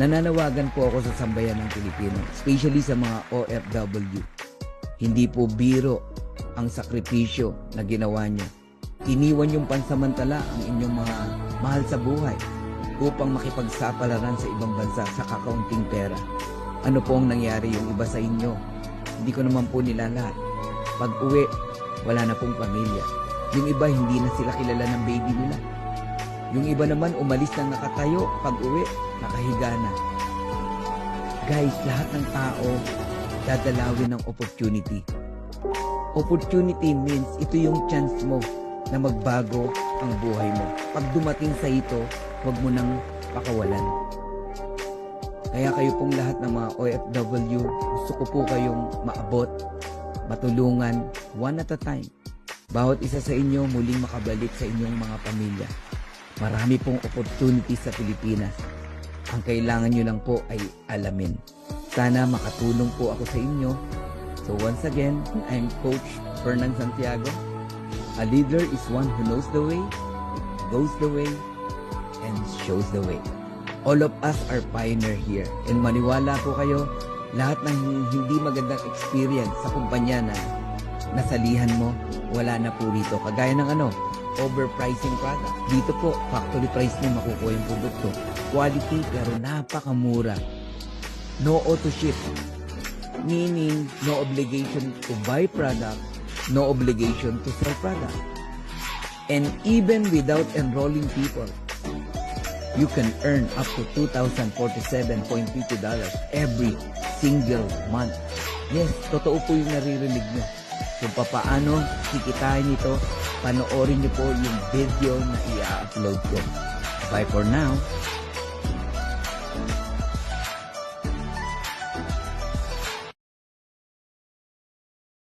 Nananawagan po ako sa sambayan ng Pilipino, especially sa mga OFW. Hindi po biro ang sakripisyo na ginawa niyo. Iniwan yung pansamantala ang inyong mga mahal sa buhay upang makipagsapalaran sa ibang bansa sa kakaunting pera. Ano po ang nangyari yung iba sa inyo? Hindi ko naman po nila lahat. Pag uwi, wala na pong pamilya. Yung iba hindi na sila kilala ng baby nila. Yung iba naman umalis na nakatayo, pag uwi, nakahiga na. Guys, lahat ng tao dadalawin ng opportunity. Opportunity means ito yung chance mo na magbago ang buhay mo. Pag dumating sa ito, huwag mo nang pakawalan. Kaya kayo pong lahat ng mga OFW, gusto ko po kayong maabot, matulungan, one at a time. Bawat isa sa inyo muling makabalik sa inyong mga pamilya. Marami pong opportunity sa Pilipinas. Ang kailangan nyo lang po ay alamin. Sana makatulong po ako sa inyo. So once again, I'm Coach Fernand Santiago. A leader is one who knows the way, goes the way, and shows the way. All of us are pioneer here. And maniwala po kayo, lahat ng hindi magandang experience sa kumpanya na nasalihan mo, wala na po rito. Kagaya ng ano, overpricing product. Dito po, factory price mo makukuha yung produkto. Quality pero napakamura. No auto ship. Meaning, no obligation to buy product, no obligation to sell product. And even without enrolling people, you can earn up to $2,047.50 every single month. Yes, totoo po yung naririnig nyo. Kung papaano kikitain ito, panoorin nyo po yung video na i-upload ko. Bye for now.